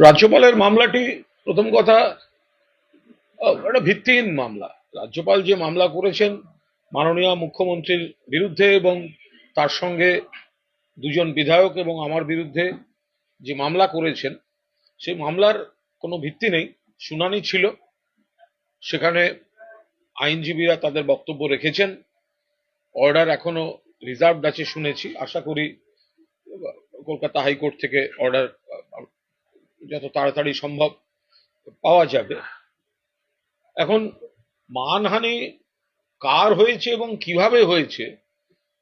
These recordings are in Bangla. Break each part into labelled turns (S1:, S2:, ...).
S1: রাজ্যপালের মামলাটি প্রথম কথা একটা ভিত্তিহীন মামলা। রাজ্যপাল যে মামলা করেছেন মাননীয় মুখ্যমন্ত্রীর বিরুদ্ধে এবং তার সঙ্গে দুজন বিধায়ক এবং আমার বিরুদ্ধে যে মামলা করেছেন, সেই মামলার কোনো ভিত্তি নেই, শুনানি ছিল। সেখানে আইনজীবীরা তাদের বক্তব্য রেখেছেন। অর্ডার এখনও রিজার্ভড আছে শুনেছি। আশা করি কলকাতা হাইকোর্ট থেকে অর্ডার যত তাড়াতাড়ি সম্ভব পাওয়া যাবে। এখন মানহানি কার হয়েছে এবং কীভাবে হয়েছে,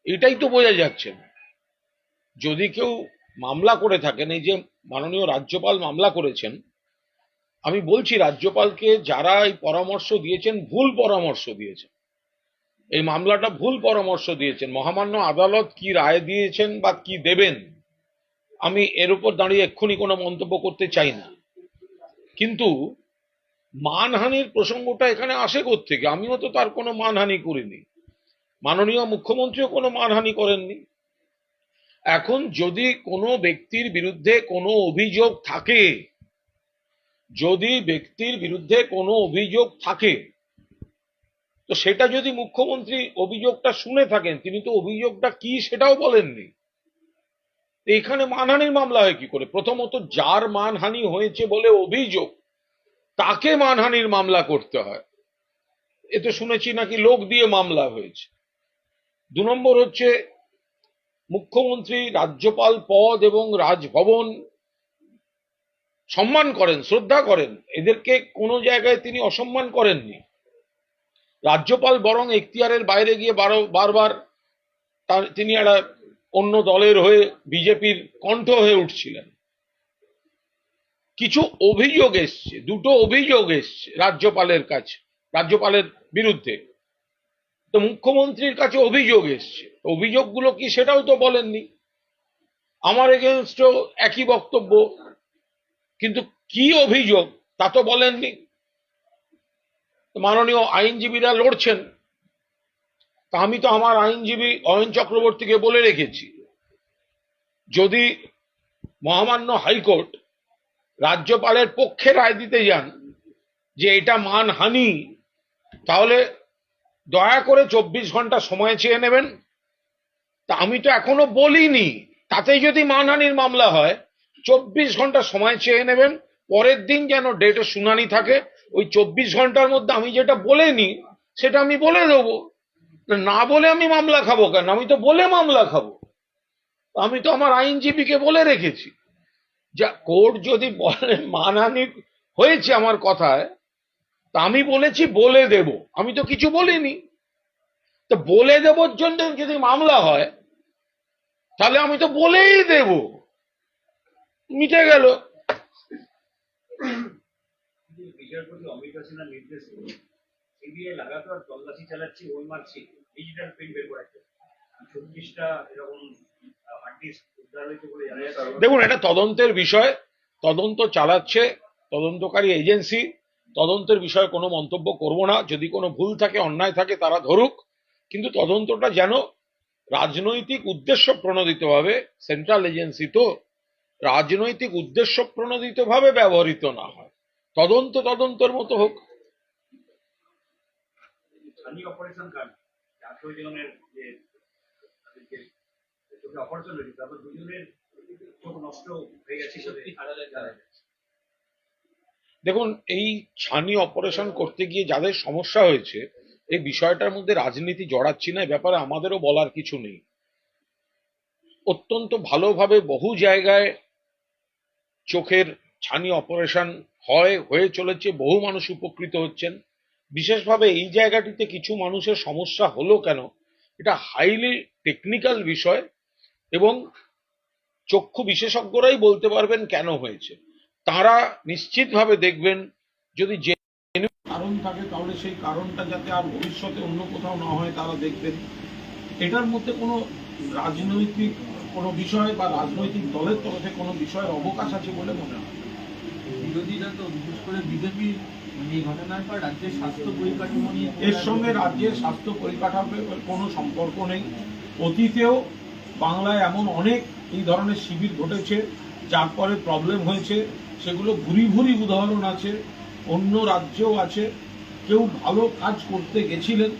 S1: এটাই তো বোঝা যাচ্ছে না। যদি কেউ মামলা করে থাকেন, এই যে মাননীয় রাজ্যপাল মামলা করেছেন, আমি বলছি রাজ্যপালকে যারা এই পরামর্শ দিয়েছেন, ভুল পরামর্শ দিয়েছেন। এই মামলাটা ভুল পরামর্শ দিয়েছেন। মহামান্য আদালত কি রায় দিয়েছেন বা কি দেবেন? আমি এর উপর দাঁড়িয়ে এক্ষুনি কোনো মন্তব্য করতে চাই না। কিন্তু মানহানির প্রসঙ্গটা এখানে আসে থেকে আমিও তো তার কোনো মানহানি করিনি। মাননীয় মুখ্যমন্ত্রীও কোনো মানহানি করেননি। এখন যদি কোনো ব্যক্তির বিরুদ্ধে কোনো অভিযোগ থাকে, যদি ব্যক্তির বিরুদ্ধে কোনো অভিযোগ থাকে, তো সেটা যদি মুখ্যমন্ত্রী অভিযোগটা শুনে থাকেন, তিনি তো অভিযোগটা কি সেটাও বলেননি। এখানে মানহানির মামলা হয় কি করে? প্রথমত যার মানহানি হয়েছে বলে অভিযোগ, তাকে মানহানির মামলা করতে হয়। এ তো শুনেছি নাকি লোক দিয়ে মামলা হয়েছে। দু নম্বর হচ্ছে, মুখ্যমন্ত্রী রাজ্যপাল পদ এবং রাজভবন সম্মান করেন, শ্রদ্ধা করেন। এদেরকে কোনো জায়গায় তিনি অসম্মান করেননি। রাজ্যপাল বরং এখতিয়ারের বাইরে গিয়ে বারো বারবার তিনি একটা অন্য দলের হয়ে বিজেপির কণ্ঠ হয়ে উঠছিলেন। কিছু অভিযোগ এসছে, দুটো অভিযোগ এসছে রাজ্যপালের কাছে, রাজ্যপালের বিরুদ্ধে। তো মুখ্যমন্ত্রীর কাছে অভিযোগ এসছে। অভিযোগগুলো কি সেটাও তো বলেননি। আমার এগেনস্টও একই বক্তব্য, কিন্তু কি অভিযোগ তা তো বলেননি। মাননীয় আইনজীবীরা লড়ছেন। তা আমি তো আমার আইনজীবী অয়ন চক্রবর্তীকে বলে রেখেছি। যদি মহামান্য হাইকোর্ট রাজ্যপালের পক্ষে রায় দিতে যান যে এটা মানহানি, তাহলে দয়া করে চব্বিশ ঘণ্টা সময় চেয়ে নেবেন। তা আমি তো এখনও বলিনি। তাতেই যদি মানহানির মামলা হয়, চব্বিশ ঘণ্টা সময় চেয়ে নেবেন। পরের দিন যেন ডেটে শুনানি থাকে, ওই চব্বিশ ঘণ্টার মধ্যে আমি যেটা বলেনি, সেটা আমি বলে দেবো। না বলে আমি মামলা খাব কেন? আমি তো বলে মামলা খাব। আমি তো আমার আইনজীবীকে বলে রেখেছি। যা কোর্ট যদি বলে মানহানি হয়েছে আমার কথায়, তা আমি বলেছি বলে দেব। আমি তো কিছু বলিনি। তো বলে দেবর জন্য যদি মামলা হয়, তাহলে আমি তো বলেই দেব। মিটে গেল।
S2: বিচারপতি অমিত নির্দেশ সিবিআই লাগাতার তল্লাশি চালাচ্ছে, ওই মার্কশিট ডিজিটাল প্রিন্ট বের করাচ্ছে। ছত্রিশটা এরকম হার্ড উদ্ধার হয়েছে বলে
S1: দেখুন, এটা তদন্তের বিষয়। তদন্ত চালাচ্ছে তদন্তকারী এজেন্সি। তদন্তের বিষয়ে কোনো মন্তব্য করব না। যদি কোনো ভুল থাকে, অন্যায় থাকে, তারা ধরুক। কিন্তু তদন্তটা যেন রাজনৈতিক উদ্দেশ্য প্রণোদিতভাবে সেন্ট্রাল এজেন্সি তো রাজনৈতিক উদ্দেশ্য প্রণোদিতভাবে ব্যবহৃত না হয়। তদন্ত তদন্তের মতো হোক।
S2: স্থানীয় অপারেশন কার্ড আঠারো জনের যে তাদেরকে চোখে অপারেশন হয়েছে তারপর দুজনের চোখ নষ্ট হয়ে গেছে
S1: দেখুন এই ছানি অপারেশন করতে গিয়ে যাদের সমস্যা হয়েছে এই বিষয়টার মধ্যে রাজনীতি জড়াচ্ছি না ব্যাপারে আমাদেরও বলার কিছু নেই। অত্যন্ত ভালোভাবে বহু জায়গায় চোখের ছানি অপারেশন হয় হয়ে চলেছে বহু মানুষ উপকৃত হচ্ছেন। বিশেষভাবে এই জায়গাটিতে কিছু মানুষের সমস্যা হলো কেন? এটা হাইলি টেকনিক্যাল বিষয় এবং চক্ষু বিশেষজ্ঞরাই বলতে পারবেন কেন হয়েছে। তারা নিশ্চিতভাবে দেখবেন যদি যে কারণ থাকে তাহলে সেই কারণটা যাতে আর ভবিষ্যতে অন্য কোথাও না হয় তারা দেখবেন। এটার মধ্যে কোনো রাজনৈতিক কোনো বিষয় বা রাজনৈতিক দলের তরফে কোনো বিষয়ের অবকাশ আছে বলে মনে হয়
S3: বিরোধীরা তো বিশেষ করে বিজেপি
S1: এর সঙ্গে রাজ্যের স্বাস্থ্য পরিকাঠামোর কোনো সম্পর্ক নেই। অতীতেও বাংলায় এমন অনেক এই ধরনের শিবির ঘটেছে, যার পরে প্রবলেম হয়েছে। সেগুলো ভুরি ভুরি উদাহরণ আছে, অন্য রাজ্যেও আছে। কেউ ভালো কাজ করতে গেছিলেন,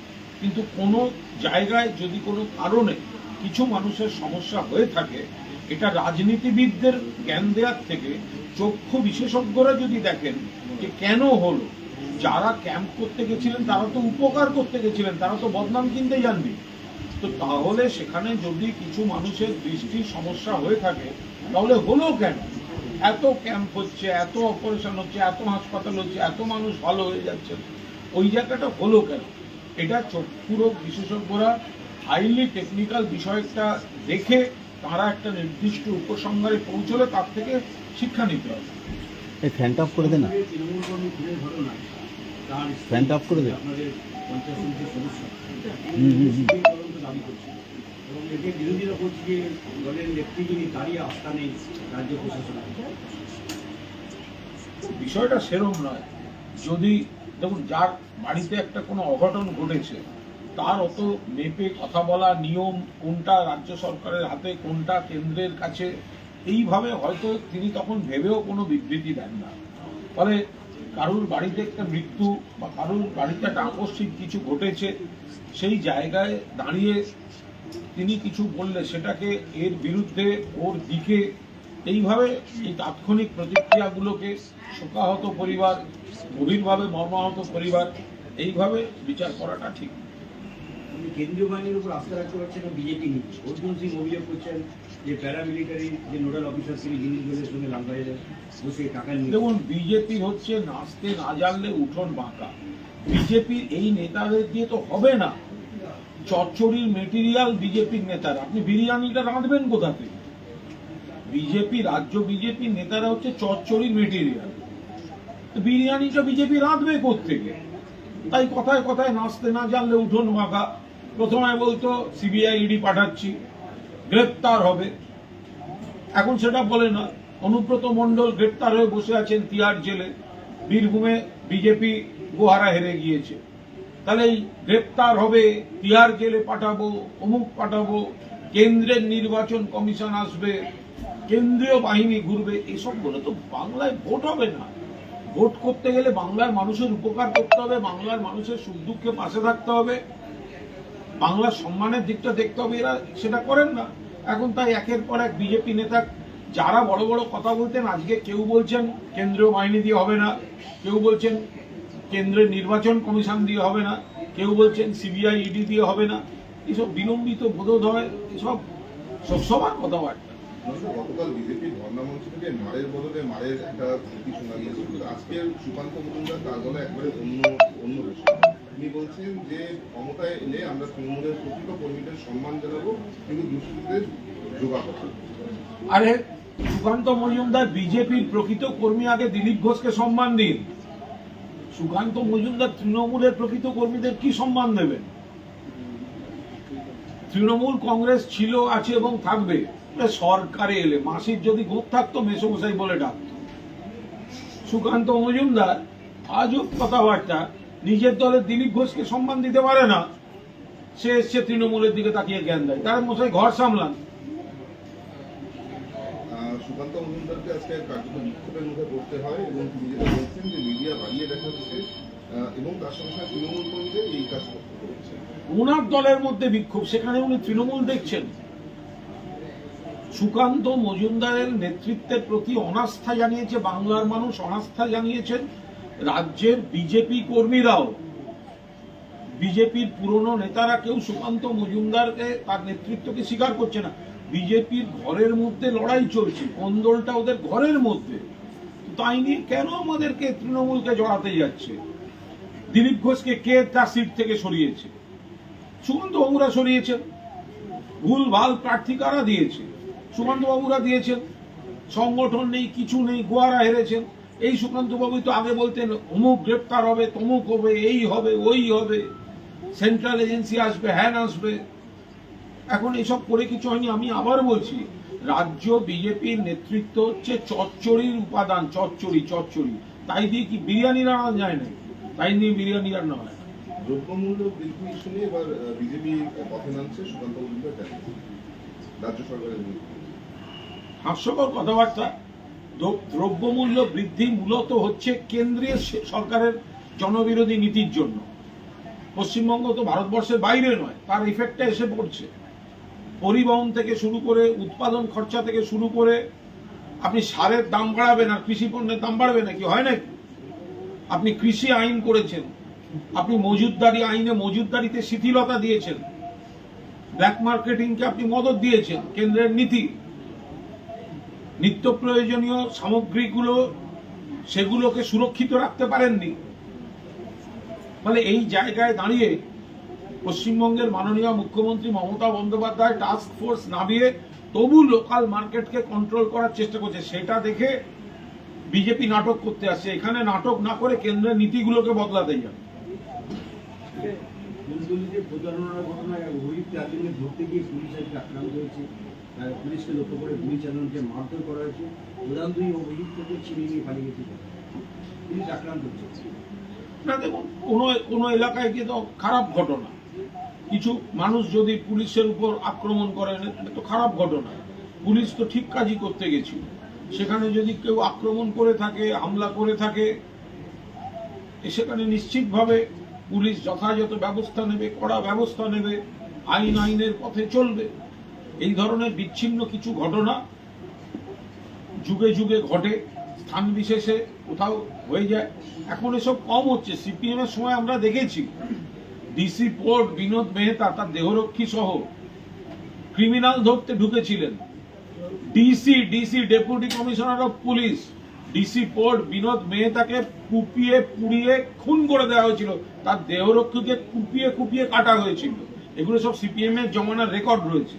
S1: কিন্তু কোনো জায়গায় যদি কোনো কারণে কিছু মানুষের সমস্যা হয়ে থাকে, এটা রাজনীতিবিদদের জ্ঞান দেওয়ার থেকে চক্ষু বিশেষজ্ঞরা যদি দেখেন যে কেন হলো, যারা ক্যাম্প করতে গেছিলেন, তারা তো উপকার করতে গেছিলেন, তারা তো বদনাম কিনতে যাননি। তো তাহলে সেখানে যদি কিছু মানুষের দৃষ্টির সমস্যা হয়ে থাকে, তাহলে হলো কেন? এত ক্যাম্প হচ্ছে, এত অপারেশন হচ্ছে, এত হাসপাতাল হচ্ছে, এত মানুষ ভালো হয়ে যাচ্ছে। ওই জায়গাটা হলো কেন? এটা চক্ষুরোগ বিশেষজ্ঞরা হাইলি টেকনিক্যাল বিষয়টা দেখে তারা একটা নির্দিষ্ট উপসংহারে পৌঁছলে তার থেকে শিক্ষা নিতে হবে।
S4: এই ফ্যানটা অফ করে দে না। ফ্যানটা অফ করে দে। হুম, হুম, হুম।
S5: এবং এতে বিরোধীরা বলছে যে দলের নেত্রী যিনি তারই আস্থা নেই রাজ্য প্রশাসনে
S1: বিষয়টা সেরম নয়। যদি দেখুন যার বাড়িতে একটা কোনো অঘটন ঘটেছে তার অত মেপে কথা বলা নিয়ম কোনটা রাজ্য সরকারের হাতে কোনটা কেন্দ্রের কাছে এইভাবে হয়তো তিনি তখন ভেবেও কোনো বিবৃতি দেন না। ফলে কারুর বাড়িতে একটা মৃত্যু বা কারুর বাড়িতে একটা আকস্মিক কিছু ঘটেছে, সেই জায়গায় দাঁড়িয়ে তিনি কিছু বললে সেটাকে এর বিরুদ্ধে ওর দিকে এইভাবে এই তাৎক্ষণিক প্রতিক্রিয়াগুলোকে শোকাহত পরিবার, গভীরভাবে মর্মাহত পরিবার, এইভাবে বিচার করাটা ঠিক।
S5: কেন্দ্রীয় বাহিনীর উপর আস্থা রাখতে পারছেন না বিজেপি নিচ্ছে অর্জুন সিং অভিযোগ করছেন যে প্যারামিলিটারি যে নোডাল অফিসার তিনি জিনিসগুলোর সঙ্গে লালবাজারে বসে টাকা নিয়ে
S1: দেখুন বিজেপি হচ্ছে নাচতে না জানলে উঠোন বাঁকা। বিজেপির এই নেতাদের দিয়ে তো হবে না। চচ্চড়ির মেটেরিয়াল বিজেপির নেতারা। আপনি বিরিয়ানিটা রাঁধবেন কোথা থেকে? বিজেপি রাজ্য বিজেপির নেতারা হচ্ছে চচ্চড়ির মেটেরিয়াল বিরিয়ানিটা বিজেপি রাঁধবে থেকে তাই কথায় কথায় নাচতে না জানলে উঠোন বাঁকা। প্রথমে বলতো সিবিআই ইডি পাঠাচ্ছি। গ্রেপ্তার হবে। এখন সেটা বলে না অনুব্রত মণ্ডল গ্রেপ্তার হয়ে বসে আছেন তিহার জেলে। বীরভূমে বিজেপি গোহারা হেরে গিয়েছে। তাহলে এই গ্রেপ্তার হবে, তিহার জেলে পাঠাবো, অমুক পাঠাবো, কেন্দ্রের নির্বাচন কমিশন আসবে, কেন্দ্রীয় বাহিনী ঘুরবে, এসব বলে তো বাংলায় ভোট হবে না। ভোট করতে গেলে বাংলার মানুষের উপকার করতে হবে, বাংলার মানুষের সুখ দুঃখে পাশে থাকতে হবে। বাংলার সম্মানের দিকটা দেখতে হবে, এরা সেটা করেন না। এখন তাই একের পর এক বিজেপি নেতা যারা বড় বড় কথা বলতেন, আজকে কেউ বলছেন কেন্দ্রীয় বাহিনী দিয়ে হবে না, কেউ বলছেন কেন্দ্রের নির্বাচন কমিশন দিয়ে হবে না, কেউ বলছেন সিবিআই ইডি দিয়ে হবে না। এসব বিলম্বিত বোধোদয়, এসব সব সবার কথাবার্তা
S6: গতকাল বিজেপির ধর্ণা মঞ্চ থেকে মারের বদলে মারের একটা আজকের সুকান্ত মজুমদার তার একবারে অন্য অন্য তিনি বলছেন যে ক্ষমতায় এলে আমরা তৃণমূলের প্রকৃত কর্মীদের সম্মান জানাব, কিন্তু দুষ্কৃতীদের কথা
S1: আরে, সুকান্ত মজুমদার বিজেপির প্রকৃত কর্মী আগে দিলীপ ঘোষকে সম্মান দিন। সুকান্ত মজুমদার তৃণমূলের প্রকৃত কর্মীদের কি সম্মান দেবেন? তৃণমূল কংগ্রেস ছিল, আছে এবং থাকবে। সরকারে এলে, মাসির যদি গোপ থাকতো, মেসমশাই বলে ডাকতো। সুকান্ত মজুমদার, আজব কথাবার্তা নিজের দলের দিলীপ ঘোষকে সম্মান দিতে পারে না সে এসছে তৃণমূলের দিকে তাকিয়ে জ্ঞান দেয়। তার মশাই ঘর সামলান।
S6: সুকান্ত মজুমদারকে আজকে কার্যত বিক্ষোভের মুখে পড়তে হয় এবং তিনি যেটা বলছেন যে মিডিয়া বাড়িয়ে দেখা হচ্ছে এবং তার সঙ্গে সঙ্গে তৃণমূল কর্মীদের এই কাজ করতে হচ্ছে।
S1: ওনার দলের মধ্যে বিক্ষোভ সেখানে উনি তৃণমূল দেখছেন। সুকান্ত মজুমদারের নেতৃত্বের প্রতি অনাস্থা জানিয়েছে বাংলার মানুষ অনাস্থা জানিয়েছেন। রাজ্যের বিজেপি কর্মীরাও বিজেপির পুরনো নেতারা কেউ সুকান্ত মজুমদারকে তার নেতৃত্বকে স্বীকার করছে না। বিজেপির ঘরের মধ্যে লড়াই চলছে, কোন্দলটা ওদের ঘরের মধ্যে। তাই নিয়ে কেন আমাদেরকে তৃণমূলকে জড়াতে যাচ্ছে? দিলীপ ঘোষকে কে তার সিট থেকে সরিয়েছে? সুকান্ত বাবুরা সরিয়েছেন ভুল ভালো প্রার্থী কারা দিয়েছে? সুকান্ত বাবুরা দিয়েছেন। সংগঠন নেই, কিছু নেই, গোয়ারা হেরেছেন। এই সুকান্ত বাবু তো আগে বলতেন অমুক গ্রেপ্তার হবে তমুক হবে এই হবে ওই হবে। সেন্ট্রাল এজেন্সি আসবে হ্যান আসবে। এখন এসব করে কিছু হয়নি আমি আবার বলছি রাজ্য বিজেপির নেতৃত্ব হচ্ছে চচ্চড়ির উপাদান চচ্চড়ি চচ্চড়ি। তাই দিয়ে কি বিরিয়ানি রান্না যায় না তাই নিয়ে বিরিয়ানি রান্না হয়
S6: দ্রব্যমূল্য বৃদ্ধি ইস্যু এবার বিজেপি পথে নামছে সুকান্ত রাজ্য সরকারের
S1: হাস্যকর কথাবার্তা। দ্রব্যমূল্য বৃদ্ধি মূলত হচ্ছে কেন্দ্রীয় সরকারের জনবিরোধী নীতির জন্য। পশ্চিমবঙ্গ তো ভারতবর্ষের বাইরে নয়, তার ইফেক্টটা এসে পড়ছে। পরিবহন থেকে শুরু করে উৎপাদন খরচা থেকে শুরু করে আপনি সারের দাম বাড়াবেন আর কৃষি পণ্যের দাম বাড়বে নাকি, হয় নাকি? আপনি কৃষি আইন করেছেন, আপনি মজুদদারি আইনে মজুদদারিতে শিথিলতা দিয়েছেন, ব্ল্যাক মার্কেটিংকে আপনি মদত দিয়েছেন, কেন্দ্রের নীতি। নিত্য প্রয়োজনীয় সামগ্রীগুলো সেগুলোকে সুরক্ষিত রাখতে পারেননি। ফলে এই জায়গায় দাঁড়িয়ে পশ্চিমবঙ্গের মাননীয় মুখ্যমন্ত্রী মমতা বন্দ্যোপাধ্যায় টাস্ক ফোর্স নামিয়ে তবু লোকাল মার্কেটকে কন্ট্রোল করার চেষ্টা করছে। সেটা দেখে বিজেপি নাটক করতে আসছে। এখানে নাটক না করে কেন্দ্রের নীতিগুলোকে বদলাতে
S5: প্রতারণার ঘটনায় ধরতে গিয়ে পুলিশ আক্রান্ত হয়েছে পুলিশকে লক্ষ্য করে গুলি চালানোকে মারধর করা হয়েছে প্রধান দুই অভিযুক্তকে ছিনিয়ে নিয়ে পালিয়ে গেছে। পুলিশ আক্রান্ত হচ্ছে
S1: না, দেখুন, কোনো কোনো এলাকায় গিয়ে তো খারাপ ঘটনা। কিছু মানুষ যদি পুলিশের উপর আক্রমণ এটা তো খারাপ ঘটনা। পুলিশ তো ঠিক কাজই করতে গেছিল। সেখানে যদি কেউ আক্রমণ করে থাকে, হামলা করে থাকে সেখানে নিশ্চিতভাবে পুলিশ যথাযথ ব্যবস্থা নেবে, কড়া ব্যবস্থা নেবে, আইন আইনের পথে চলবে। এই ধরনের বিচ্ছিন্ন কিছু ঘটনা যুগে যুগে ঘটে, স্থান বিশেষে কোথাও হয়ে যায়। এখন এসব কম হচ্ছে। সিপিএম এর সময় আমরা দেখেছি ডিসি পোর্ট বিনোদ মেহতা, তার দেহরক্ষী সহ ক্রিমিনাল ধরতে ঢুকেছিলেন। DC DC deputy commissioner of police DC port Binod মেহতাকে কুপিয়ে, পুড়িয়ে, খুন করে দেওয়া হয়েছিল। তার দেহরক্ষীকে কুপিয়ে কুপিয়ে কাটা হয়েছিল। এগুলো সব সিপিএম এর জমানার রেকর্ড রয়েছে।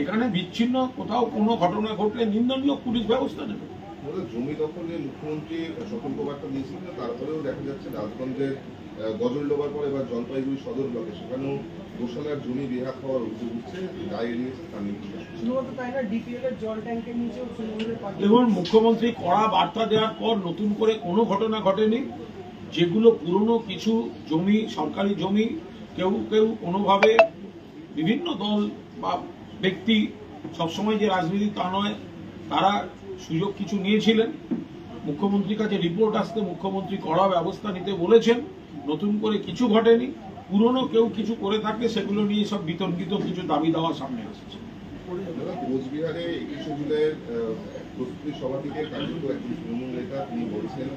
S1: এখানে বিচ্ছিন্ন কোথাও কোনো ঘটনা ঘটলে নিন্দনীয় পুলিশ ব্যবস্থা নেবে।
S6: জমি দখলে মুখ্যমন্ত্রী সতর্কবার্তা দিয়েছিলেন তারপরেও দেখা যাচ্ছে রাজগঞ্জের আহ, গজলডোবার পর এবার জলপাইগুড়ি সদর ব্লকে সেখানেও গোশালার জমি বেহাত হওয়ার অভিযোগ উঠছে দায় তার
S1: দেখুন মুখ্যমন্ত্রী কড়া বার্তা দেওয়ার পর নতুন করে কোনো ঘটনা ঘটেনি। যেগুলো পুরনো কিছু জমি সরকারি জমি কেউ কেউ কোনোভাবে বিভিন্ন দল বা ব্যক্তি সবসময় যে রাজনীতি তা নয়, তারা সুযোগ কিছু নিয়েছিলেন। মুখ্যমন্ত্রীর কাছে রিপোর্ট আসতে মুখ্যমন্ত্রী কড়া ব্যবস্থা নিতে বলেছেন, নতুন করে কিছু ঘটেনি, পুরনো কেউ কিছু করে থাকলে সেগুলো নিয়ে সব বিতর্কিত কিছু দাবি দেওয়া সামনে আসছে।
S6: কোচবিহারে একুশে জুলাইয়ের প্রস্তুতি সভা থেকে কার্যত একজন তৃণমূল নেতা তিনি বলছেন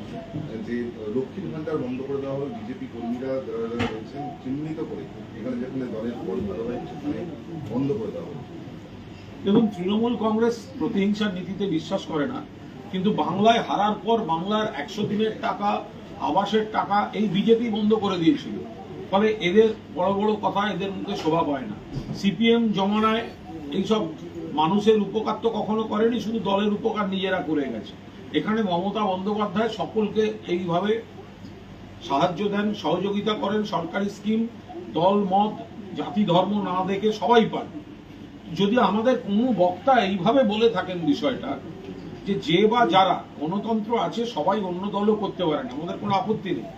S6: যে লক্ষ্মীর ভান্ডার বন্ধ করে দেওয়া হবে বিজেপি কর্মীরা যারা যারা রয়েছেন চিহ্নিত করে এখানে যেখানে দলের পর হয় সেখানে বন্ধ করে দেওয়া হবে
S1: দেখুন, তৃণমূল কংগ্রেস প্রতিহিংসার নীতিতে বিশ্বাস করে না, কিন্তু বাংলায় হারার পর বাংলার একশো দিনের টাকা, আবাসের টাকা এই বিজেপি বন্ধ করে দিয়েছিল। ফলে এদের বড় বড় কথা এদের মুখে শোভা পায় না। সিপিএম জমানায় এইসব মানুষের উপকার তো কখনো করেনি, শুধু দলের উপকার নিজেরা করে গেছে। এখানে মমতা বন্দ্যোপাধ্যায় সকলকে এইভাবে সাহায্য দেন, সহযোগিতা করেন, সরকারি স্কিম, দল, মত, জাতি, ধর্ম না দেখে সবাই পান। যদি আমাদের কোনো বক্তা এইভাবে বলে থাকেন বিষয়টা, যে যে বা যারা গণতন্ত্র আছে, সবাই অন্য দলও করতে পারেন, আমাদের কোনো আপত্তি নেই।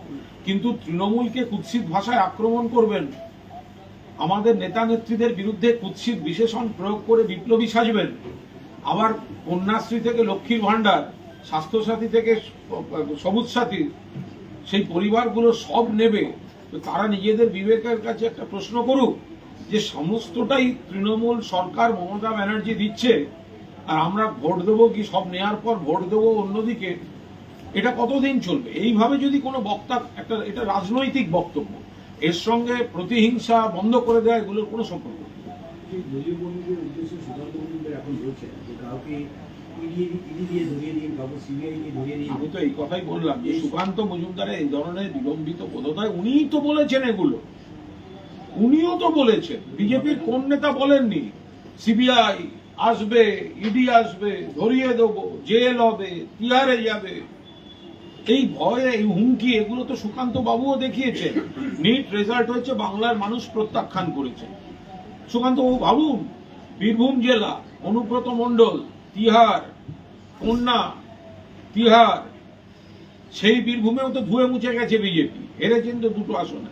S1: কিন্তু তৃণমূলকে কুৎসিত ভাষায় আক্রমণ করবেন আমাদের নেতা নেত্রীদের বিরুদ্ধে কুৎসিত বিশেষণ প্রয়োগ করে বিপ্লবী সাজবেন। আবার কন্যাশ্রী থেকে লক্ষ্মীর ভাণ্ডার, স্বাস্থ্যসাথী থেকে সবুজ সাথী, সেই পরিবারগুলো সব নেবে। তো তারা নিজেদের বিবেকের কাছে একটা প্রশ্ন করুক যে সমস্তটাই তৃণমূল সরকার মমতা ব্যানার্জি দিচ্ছে, আর আমরা ভোট দেবো কি সব নেয়ার পর ভোট দেবো অন্যদিকে? এটা কতদিন চলবে? এইভাবে যদি কোনো বক্তা, একটা, এটা রাজনৈতিক বক্তব্য। এর সঙ্গে প্রতিহিংসা বন্ধ করে দেওয়া এগুলোর কোনো সম্পর্ক
S5: দিয়ে দিয়ে
S1: আমি তো এই কথাই বললাম যে সুকান্ত মজুমদারের এই ধরনের বিলম্বিত বোধতায় উনিই তো বলেছেন এগুলো। উনিও তো বলেছেন। বিজেপির কোন নেতা বলেননি? সিবিআই আসবে ইডি আসবে ধরিয়ে দেবো জেল হবে তিহারে যাবে। এই ভয়ে, এই হুমকি, এগুলো তো সুকান্ত বাবুও দেখিয়েছেন নিট রেজাল্ট হয়েছে, বাংলার মানুষ প্রত্যাখ্যান করেছে। সুকান্ত বাবু, ভাবুন, বীরভূম জেলা, অনুব্রত মণ্ডল, তিহার কন্যা তিহার, সেই বীরভূমেও তো ধুয়ে মুছে গেছে বিজেপি হেরেছেন তো দুটো আসনে।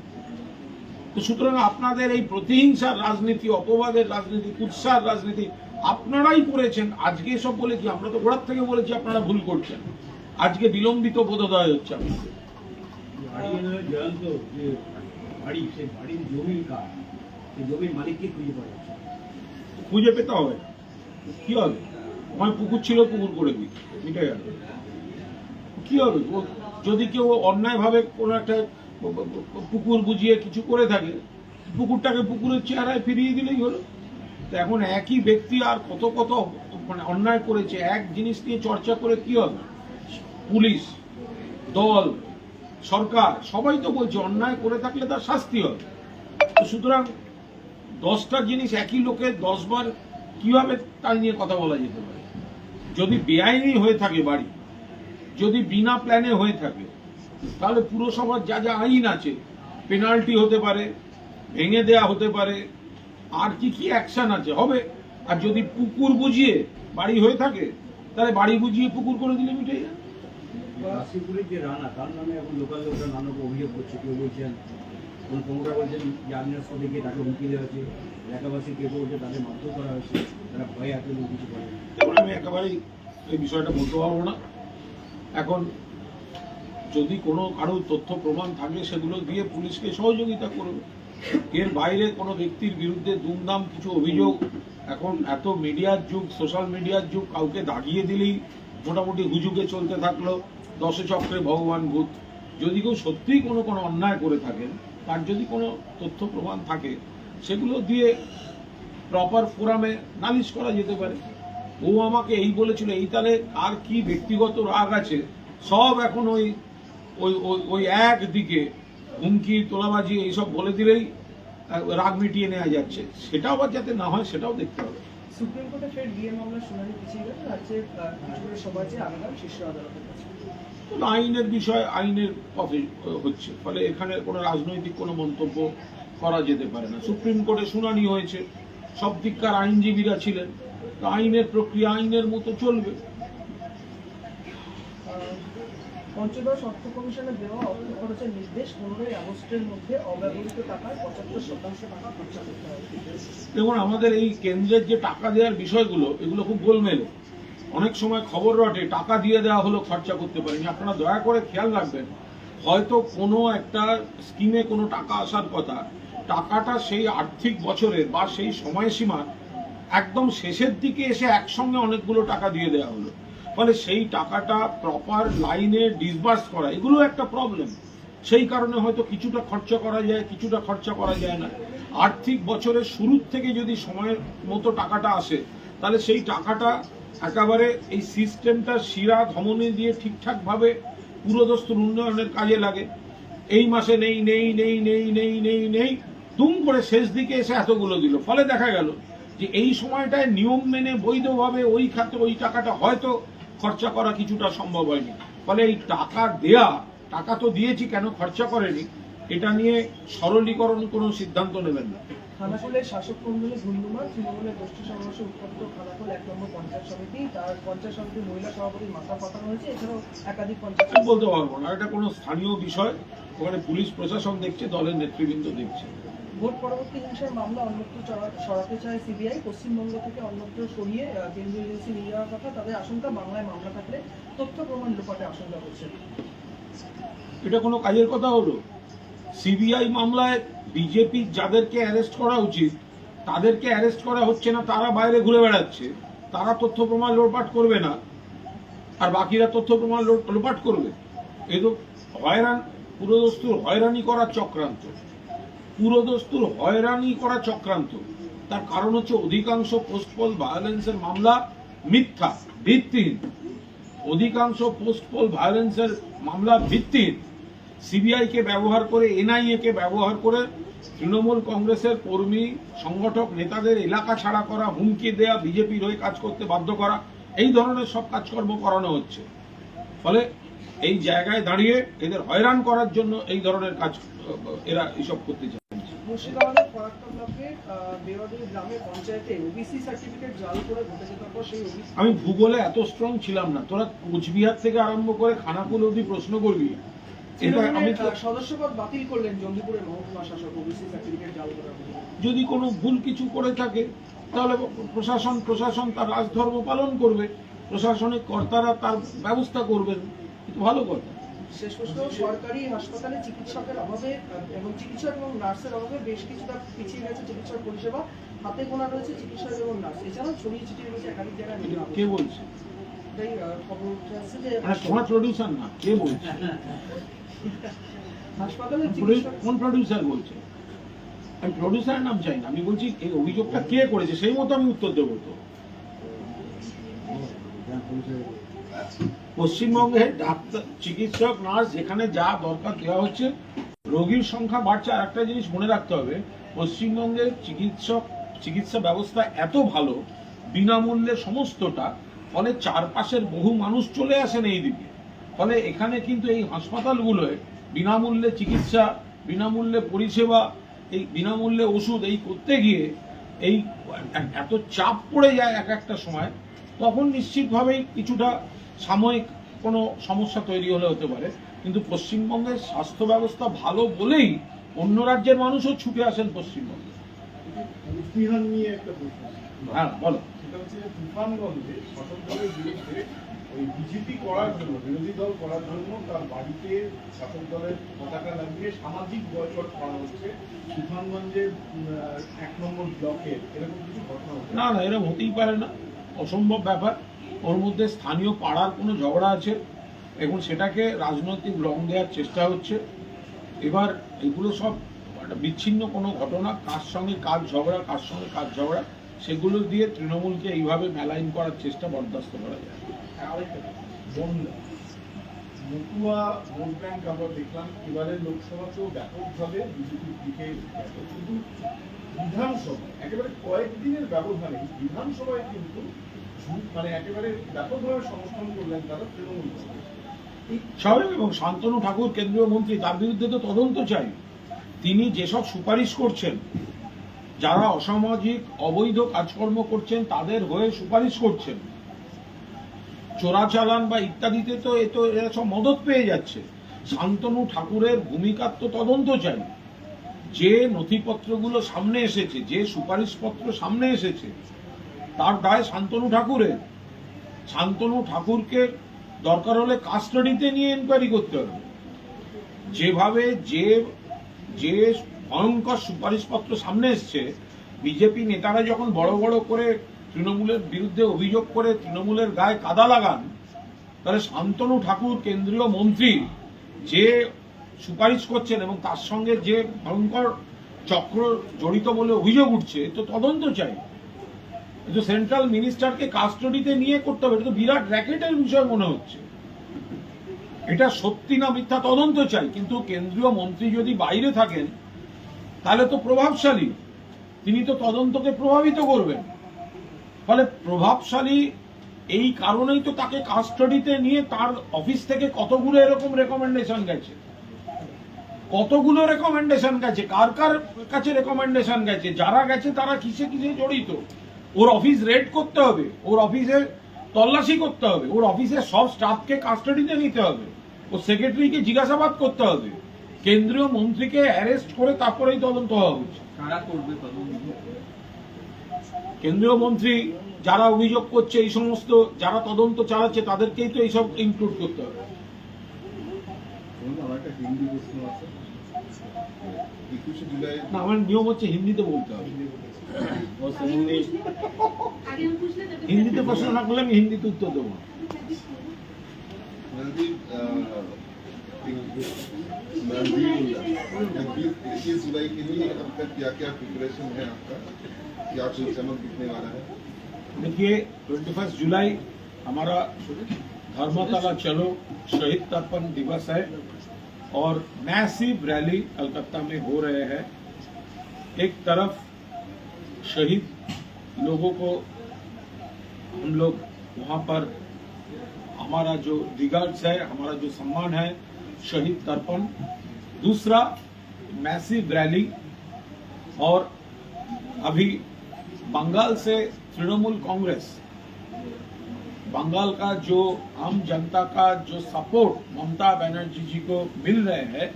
S1: তো সুতরাং আপনাদের এই প্রতিহিংসার রাজনীতি, অপবাদের রাজনীতি, কুৎসার রাজনীতি, আপনারাই করেছেন। আজকে এসব বলে কি আমরা তো গোড়ার থেকে বলেছি, আপনারা ভুল করছেন। আজকে বিলম্বিত বোধোদয় হচ্ছে
S5: সেই খুঁজে
S1: পেতে হবে কি হবে? আমার পুকুর ছিল পুকুর করে দিই। মিটে গেল। কি হবে? যদি কেউ অন্যায়ভাবে কোনো একটা পুকুর বুঝিয়ে কিছু করে থাকে পুকুরটাকে পুকুরের চেহারায় ফিরিয়ে দিলেই হলো। তো এখন একই ব্যক্তি আর কত কত মানে অন্যায় করেছে এক জিনিস নিয়ে চর্চা করে কি হবে? পুলিশ, দল, সরকার, সবাই তো বলছে অন্যায় করে থাকলে তার শাস্তি হবে। তো সুতরাং দশটা জিনিস একই লোকের দশবার কীভাবে তাই নিয়ে কথা বলা যেতে পারে? যদি বেআইনি হয়ে থাকে বাড়ি, যদি বিনা প্ল্যানে হয়ে থাকে, তাহলে পুরসভার যা যা আইন আছে, পেনাল্টি হতে পারে, ভেঙে দেয়া হতে পারে, আর কি কি অ্যাকশন আছে? হবে। আর যদি পুকুর বুঝিয়ে বাড়ি হয়ে থাকে, তাহলে বাড়ি বুঝিয়ে পুকুর করে দিলে মিটে যায়।
S5: কাশীপুরের যে রানা, তার নামে এখন লোকাল লোকরা নানা অভিযোগ করছে, কেউ বলছেন কোন প্রমোটার বলছেন, যে আমিনার সাথে গিয়ে তাকে হুমকি দেওয়া হয়েছে, এলাকাবাসী কেউ বলছে তাদের মারধর করা হয়েছে, তারা ভয়ে এত কিছু করে না।
S1: আমি একেবারেই এই বিষয়টা বলতে পারব না। এখন যদি কোনো কারও তথ্য প্রমাণ থাকে, সেগুলো দিয়ে পুলিশকে সহযোগিতা করবে এর বাইরে কোনো ব্যক্তির বিরুদ্ধে দুমদাম কিছু অভিযোগ, এখন এত মিডিয়ার যুগ, সোশ্যাল মিডিয়ার যুগ, কাউকে দাগিয়ে দিলেই মোটামুটি হুজুগে চলতে থাকল। দশে চক্রে ভগবান ভূত যদি কেউ সত্যিই কোনো কোনো অন্যায় করে থাকেন, তার যদি কোনো তথ্য প্রমাণ থাকে, সেগুলো দিয়ে প্রপার ফোরামে নালিশ করা যেতে পারে। ও আমাকে এই বলেছিল, এই তাহলে আর কি ব্যক্তিগত রাগ আছে? সব এখন ওই ওই, ওই- ওই এক দিকে, হুমকি, তোলাবাজি, এইসব বলে দিলেই রাগ মিটিয়ে নেওয়া যাচ্ছে। সেটাও আবার যাতে না হয়, সেটাও দেখতে হবে।
S7: সুপ্রিম কোর্টে ফের ডিএ শুনানি পিছিয়ে গেল। রাজ্যের যে শীর্ষ আদালতের কাছে।
S1: তো আইনের বিষয় আইনের পথে হচ্ছে। ফলে এখানে কোনো রাজনৈতিক কোনো মন্তব্য করা যেতে পারে না। সুপ্রিম কোর্টে শুনানি হয়েছে। সব দিককার আইনজীবীরা ছিলেন। তো আইনের প্রক্রিয়া আইনের মতো চলবে।
S7: পঞ্চদশ অর্থ কমিশনের দেওয়া অর্থ খরচের নির্দেশ পনেরোই আগস্টের মধ্যে অব্যবহৃত টাকার পঁচাত্তর শতাংশ টাকা খরচা করতে হবে।
S1: দেখুন আমাদের এই কেন্দ্রের যে টাকা দেওয়ার বিষয়গুলো এগুলো খুব গোলমেলে। অনেক সময় খবর রটে, টাকা দিয়ে দেওয়া হলো খরচা করতে পারেনি। আপনারা দয়া করে খেয়াল রাখবেন, হয়তো কোনো একটা স্কিমে কোনো টাকা আসার কথা, টাকাটা সেই আর্থিক বছরের বা সেই সময়সীমার একদম শেষের দিকে এসে একসঙ্গে অনেকগুলো টাকা দিয়ে দেওয়া হলো। ফলে সেই টাকাটা প্রপার লাইনে ডিসবার্স করা, এগুলো একটা প্রবলেম সেই কারণে হয়তো কিছুটা খরচা করা যায়, কিছুটা খরচা করা যায় না। আর্থিক বছরের শুরুর থেকে যদি সময়ের মতো টাকাটা আসে, তাহলে সেই টাকাটা একেবারে এই সিস্টেমটা শিরা ধমনী দিয়ে ঠিকঠাকভাবে পুরোদস্তুর উন্নয়নের কাজে লাগে। এই মাসে নেই নেই নেই নেই নেই নেই নেই, দুম করে শেষ দিকে এসে এতগুলো দিল। ফলে দেখা গেল যে এই সময়টায় নিয়ম মেনে বৈধভাবে ওই খাতে ওই টাকাটা হয়তো খরচা করা কিছুটা সম্ভব হয়নি। ফলে এই টাকা দেয়া, টাকা তো দিয়েছি, কেন খরচা করেনি? এটা নিয়ে সরলীকরণ কোনো সিদ্ধান্ত নেবেন না।
S7: খানাকুলের শাসক মন্ডলী ধুন্দুমার তৃণমূলের গোষ্ঠী সমাবেশে উত্তপ্ত খানাকুল এক নম্বর পঞ্চায়েত সমিতি তার পঞ্চায়েত সমিতির মহিলা সভাপতির মাথা পাঠানো হয়েছে এছাড়াও একাধিক পঞ্চায়েত
S1: বলতে পারব না এটা কোনো স্থানীয় বিষয়। ওখানে পুলিশ প্রশাসন দেখছে দলের নেতৃবৃন্দ দেখছে।
S7: ভোট পরবর্তী হিংসার মামলা অন্যত্র সরাতে চায় সিবিআই। পশ্চিমবঙ্গ থেকে অন্যত্র সরিয়ে কেন্দ্রীয় এজেন্সি নিয়ে যাওয়ার কথা। তাদের আশঙ্কা বাংলায় মামলা থাকলে তথ্য প্রমাণ লোপাটে আশঙ্কা করছে।
S1: এটা কোনো কাজের কথা হলো? সিবিআই মামলায় বিজেপি যাদেরকে অ্যারেস্ট করা উচিত, তাদেরকে অ্যারেস্ট করা হচ্ছে না, তারা বাইরে ঘুরে বেড়াচ্ছে। তারা তথ্য প্রমাণ লোপাট করবে না, আর বাকিরা তথ্য প্রমাণ লোপাট করবে। এ তো হয়রান, পুরোদস্তুর হয়রানি করা চক্রান্ত। পুরোদস্তুর হয়রানি করা চক্রান্ত। তার কারণ হচ্ছে অধিকাংশ পোস্টপল ভায়োলেন্সের মামলা মিথ্যা, ভিত্তিহীন। অধিকাংশ পোস্টপল ভায়োলেন্সের মামলা ভিত্তিহীন। সিবিআই কে ব্যবহার করে এনআইএ কে ব্যবহার করে তৃণমূল কংগ্রেসের কর্মী সংগঠক নেতাদের এলাকা ছাড়া করা হুমকি দেয়া বিজেপির হয়ে কাজ করতে বাধ্য করা এই ধরনের সব কাজকর্ম করানো হচ্ছে। ফলে এই জায়গায় দাঁড়িয়ে এদের হয়রান করার জন্য এই ধরনের কাজ এরা এইসব করতে চায়।
S7: মুর্শিদাবাদের কয়েকটা ব্লকের বেওয়াদি গ্রামের পঞ্চায়েতে ওবিসি সার্টিফিকেট জাল করে ভোটে জেতার সেই
S1: আমি ভূগোলে এত স্ট্রং ছিলাম না। তোরা কোচবিহার থেকে আরম্ভ করে খানাকুল অবধি প্রশ্ন করবি।
S7: সদস্যপদ বাতিল করলেন জঙ্গিপুরের মহকুমা শাসক ওবিসি সার্টিফিকেট জাল করার
S1: যদি কোনো ভুল কিছু করে থাকে তাহলে প্রশাসন প্রশাসন তার রাজধর্ম পালন করবে প্রশাসনিক কর্তারা তার ব্যবস্থা করবেন। কিন্তু ভালো কথা।
S7: শেষ সরকারি হাসপাতালে চিকিৎসকের অভাবে এবং চিকিৎসক এবং নার্সের অভাবে বেশ কিছুটা পিছিয়ে গেছে চিকিৎসক পরিষেবা। হাতে গোনা রয়েছে চিকিৎসক এবং নার্স। এছাড়াও ছড়িয়ে ছিটিয়ে রয়েছে একাধিক জায়গায়
S1: কে বলছে?
S7: খবর যে
S1: মানে তোমার প্রডিউসার না কে বলছে?
S7: হাসপাতালে চিকিৎসক
S1: কোন প্রডিউসার বলছে? আমি প্রডিউসারের নাম চাই না। আমি বলছি এই অভিযোগটা কে করেছে? সেই মতো আমি উত্তর দেবো তো। পশ্চিমবঙ্গে ডাক্তার চিকিৎসক নার্স যেখানে যা দরকার দেওয়া হচ্ছে রোগীর সংখ্যা বাড়ছে। আর একটা জিনিস মনে রাখতে হবে পশ্চিমবঙ্গের চিকিৎসক চিকিৎসা ব্যবস্থা এত ভালো বিনামূল্যে সমস্তটা ফলে চারপাশের বহু মানুষ চলে আসেন এই দিকে। ফলে এখানে কিন্তু এই হাসপাতালগুলোয় বিনামূল্যে চিকিৎসা বিনামূল্যে পরিষেবা এই বিনামূল্যে ওষুধ এই করতে গিয়ে এই এত চাপ পড়ে যায় এক একটা সময় তখন নিশ্চিতভাবেই কিছুটা সাময়িক কোনো সমস্যা তৈরি হলে হতে পারে। কিন্তু পশ্চিমবঙ্গের স্বাস্থ্য ব্যবস্থা ভালো বলেই অন্য রাজ্যের মানুষও ছুটে আসেন পশ্চিমবঙ্গে।
S8: নিয়ে একটা প্রশ্ন।
S1: হ্যাঁ বলো।
S8: সেটা হচ্ছে তুফানগঞ্জে বিরুদ্ধে ওই বিজেপি করার জন্য বিরোধী দল করার জন্য তার বাড়িতে শাসক দলের পতাকা লাগিয়ে সামাজিক বয়কট করা হচ্ছে। আহ, এক নম্বর ব্লকের এরকম কিছু ঘটনা
S1: না না এরকম হতেই পারে না। অসম্ভব ব্যাপার। ওর মধ্যে স্থানীয় পাড়ার কোনো ঝগড়া আছে। এবং সেটাকে রাজনৈতিক রং দেওয়ার চেষ্টা হচ্ছে। এবার এগুলো সব একটা বিচ্ছিন্ন কোনো ঘটনা কার সঙ্গে কার ঝগড়া কার সঙ্গে কার ঝগড়া সেগুলো দিয়ে তৃণমূলকে এইভাবে মেলাইন করার চেষ্টা বরদাস্ত করা যায়।
S8: মতুয়া ভোট ব্যাংক আমরা দেখলাম লোকসভাতেও ব্যাপকভাবে বিজেপির দিকে বিধানসভা একেবারে কয়েকদিনের ব্যবধানে বিধানসভায় কিন্তু মানে একেবারে ব্যাপকভাবে সমর্থন করলেন তারা তৃণমূল
S1: স্বাভাবিক এবং শান্তনু ঠাকুর, কেন্দ্রীয় মন্ত্রী, তার বিরুদ্ধে তো তদন্ত চাই। তিনি যেসব সুপারিশ করছেন, যারা অসামাজিক, অবৈধ কাজকর্ম করছেন, তাদের হয়ে সুপারিশ করছেন। চোরাচালান বা ইত্যাদিতে তো এ তো এরা সব মদত পেয়ে যাচ্ছে। শান্তনু ঠাকুরের ভূমিকার তো তদন্ত চাই। যে নথিপত্রগুলো সামনে এসেছে, যে সুপারিশপত্র সামনে এসেছে, তার দায় শান্তনু ঠাকুরের। শান্তনু ঠাকুরকে দরকার হলে কাস্টাডিতে নিয়ে এনকোয়ারি করতে হবে। যেভাবে যে যে ভয়ঙ্কর সুপারিশপত্র সামনে এসছে, বিজেপি নেতারা যখন বড় বড় করে তৃণমূলের বিরুদ্ধে অভিযোগ করে তৃণমূলের গায়ে কাদা লাগান, তাহলে শান্তনু ঠাকুর কেন্দ্রীয় মন্ত্রী যে সুপারিশ করছেন এবং তার সঙ্গে যে ভয়ঙ্কর চক্র জড়িত বলে অভিযোগ উঠছে তো তদন্ত চাই। কিন্তু সেন্ট্রাল মিনিস্টারকে কাস্টডিতে নিয়ে করতে হবে, এটা তো বিরাট র্যাকেটের বিষয় মনে হচ্ছে। এটা সত্যি না মিথ্যা তদন্ত চাই, কিন্তু কেন্দ্রীয় মন্ত্রী যদি বাইরে থাকেন, তাহলে তো প্রভাবশালী। তিনি তো তদন্তকে প্রভাবিত করবেন। ফলে প্রভাবশালী এই কারণেই তো তাকে কাস্টডিতে নিয়ে তার অফিস থেকে কতগুলো এরকম রেকমেন্ডেশন গেছে? কতগুলো রেকমেন্ডেশন গেছে? কার কার কাছে রেকমেন্ডেশন গেছে? যারা গেছে তারা কিসে কিসে জড়িত? ওর অফিস রেড করতে হবে, ওর অফিসে তল্লাশি করতে হবে, ওর অফিসের সব স্টাফকে কাস্টাডিতে নিতে হবে, ওর সেক্রেটারিকে জিজ্ঞাসাবাদ করতে হবে, কেন্দ্রীয় মন্ত্রীকে অ্যারেস্ট করে তারপরেই তদন্ত হওয়া উচিত।
S3: কারা করবে তদন্ত?
S1: কেন্দ্রীয় মন্ত্রী যারা অভিযোগ করছে এই সমস্ত যারা তদন্ত চালাচ্ছে তাদেরকেই তো এইসব ইনক্লুড করতে হবে
S6: ধরুন আমার একটা হিন্দি প্রশ্ন আছে একুশে জুলাই
S1: না আমার নিয়ম হচ্ছে হিন্দিতে বলতে হবে হিন্দিতে প্রশ্ন না করলে আমি হিন্দিতে উত্তর দেবো না।
S6: रणदीप इक्कीस जुलाई के लिए अब तक क्या क्या प्रिपरेशन है आपका
S1: देखिए ट्वेंटी फ़र्स्ट जुलाई हमारा धर्मतला चलो, शहीद तर्पण दिवस है और मैसिव रैली कलकत्ता में हो रहे हैं। एक तरफ़ शहीद लोगों को हम लोग वहाँ पर हमारा जो रिगार्ड्स है, हमारा जो सम्मान है, शहीद तर्पण। दूसरा, मैसिव रैली और अभी बंगाल से तृणमूल कांग्रेस, बंगाल का जो आम जनता का जो सपोर्ट ममता बनर्जी जी को मिल रहे हैं,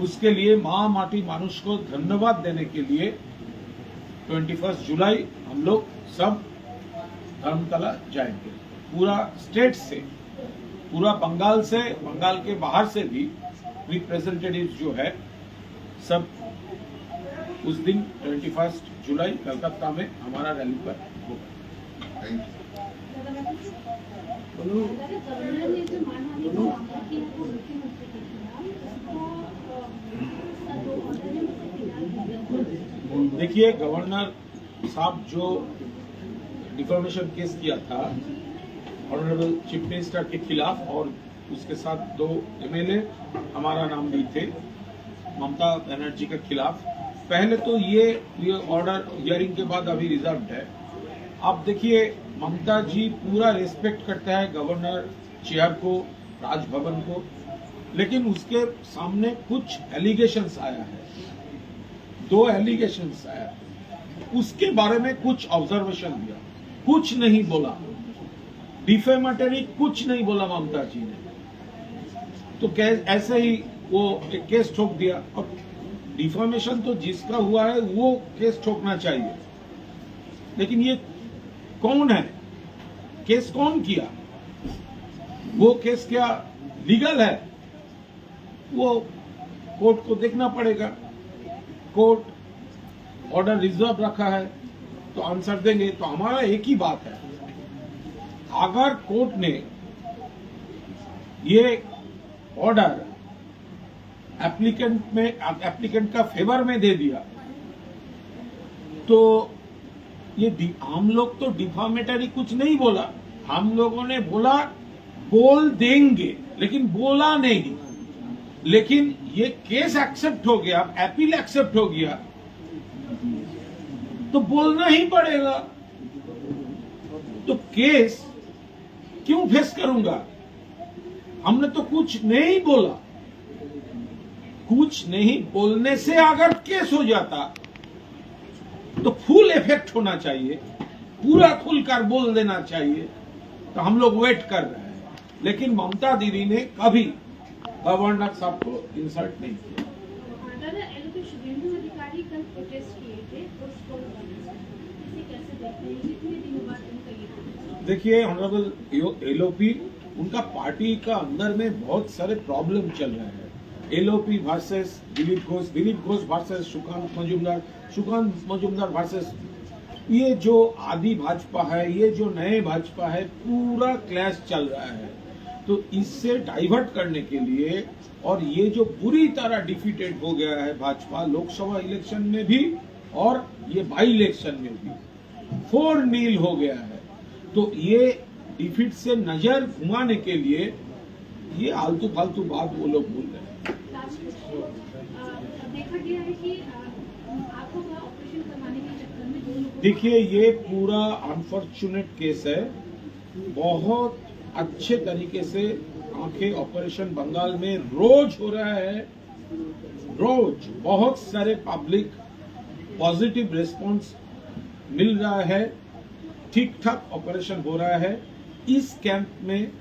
S1: उसके लिए माँ माटी मानुष को धन्यवाद देने के लिए ट्वेंटी फ़र्स्ट जुलाई हम लोग सब धर्मतला जाएँगे। पूरा स्टेट से, पूरा बंगाल से, बंगाल के बाहर से भी रिप्रेजेंटेटिव जो है, सब उस दिन ट्वेंटी फ़र्स्ट जुलाई कलकत्ता में हमारा रैली पर देखिए गवर्नर साहब जो डिफॉर्मेशन केस किया था ऑनरेबल चीफ मिनिस्टर के खिलाफ और उसके साथ दो एमएलए हमारा नाम भी थे ममता बनर्जी के खिलाफ। पहले तो ये ये ऑर्डर हियरिंग के बाद अभी रिज़र्व है। आप देखिए, ममता जी पूरा रिस्पेक्ट करता है गवर्नर चेयर को, राजभवन को, लेकिन उसके सामने कुछ एलिगेशंस आया है। दो एलिगेशंस आया उसके बारे में कुछ ऑब्जर्वेशन दिया। कुछ नहीं बोला। डिफेमेटरी कुछ नहीं बोला ममता जी ने। तो ऐसे ही वो एक केस ठोक दिया। अब डिफॉर्मेशन तो जिसका हुआ है, वो केस ठोकना चाहिए। लेकिन ये कौन है? केस कौन किया? वो केस क्या लीगल है? वो कोर्ट को देखना पड़ेगा। कोर्ट ऑर्डर रिज़र्व रखा है तो आंसर देंगे। तो हमारा एक ही बात है, अगर कोर्ट ने ये ऑर्डर एप्लीकेंट में एप्लीकेंट का फेवर में दे दिया। तो ये हम लोग तो डिफॉर्मेटरी कुछ नहीं बोला। हम लोगों ने बोला, बोल देंगे, लेकिन बोला नहीं। लेकिन ये केस एक्सेप्ट हो गया अपील एक्सेप्ट हो गया। तो बोलना ही पड़ेगा। तो केस क्यों फेस करूँगा? हमने तो कुछ नहीं बोला। कुछ नहीं बोलने से अगर केस हो जाता तो फुल इफ़ेक्ट होना चाहिए पूरा खुलकर बोल देना चाहिए तो हम लोग वेट कर रहे हैं। लेकिन ममता दीदी ने कभी गवर्नर साहब को इंसल्ट नहीं किया।
S9: Protest?
S1: देखिए ऑनरेबल एलओपी उनका पार्टी का अंदर में बहुत सारे प्रॉब्लम चल रहे हैं। LOP versus Dilip Ghosh Dilip Ghosh versus Sukanta Majumdar Sukanta Majumdar versus ये जो आदि भाजपा है, ये जो नए भाजपा है, पूरा क्लैश चल रहा है। तो इससे डाइवर्ट करने के लिए और ये जो बुरी तरह डिफीटेड हो गया है भाजपा, लोकसभा इलेक्शन में भी और ये बाई इलेक्शन में भी फोर नील हो गया है। तो ये डिफीट से नज़र घुमाने के लिए ये आलतू फालतू बात वो लोग बोल रहे हैं। देखिए, ये पूरा अनफॉर्चुनेट केस है। बहुत अच्छे तरीके से आँखें ऑपरेशन बंगाल में रोज हो रहा है। रोज बहुत सारे पब्लिक पॉजिटिव रिस्पांस मिल रहा है। ठीक ठाक ऑपरेशन हो रहा है। इस कैंप में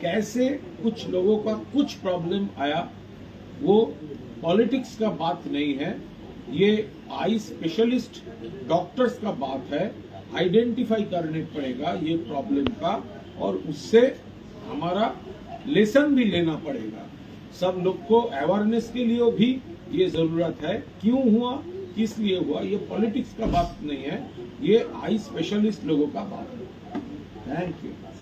S1: कैसे कुछ लोगों का कुछ प्रॉब्लम आया वो पॉलिटिक्स का बात नहीं है, ये आई स्पेशलिस्ट डॉक्टर्स का बात है, आइडेंटिफाई करने पड़ेगा ये प्रॉब्लम का, और उससे हमारा लेसन भी लेना पड़ेगा। सब लोग को अवेयरनेस के लिए भी ये ज़रूरत है। क्यों हुआ? किस लिए हुआ? ये पॉलिटिक्स का बात नहीं है, ये आई स्पेशलिस्ट लोगों का बात है। Thank you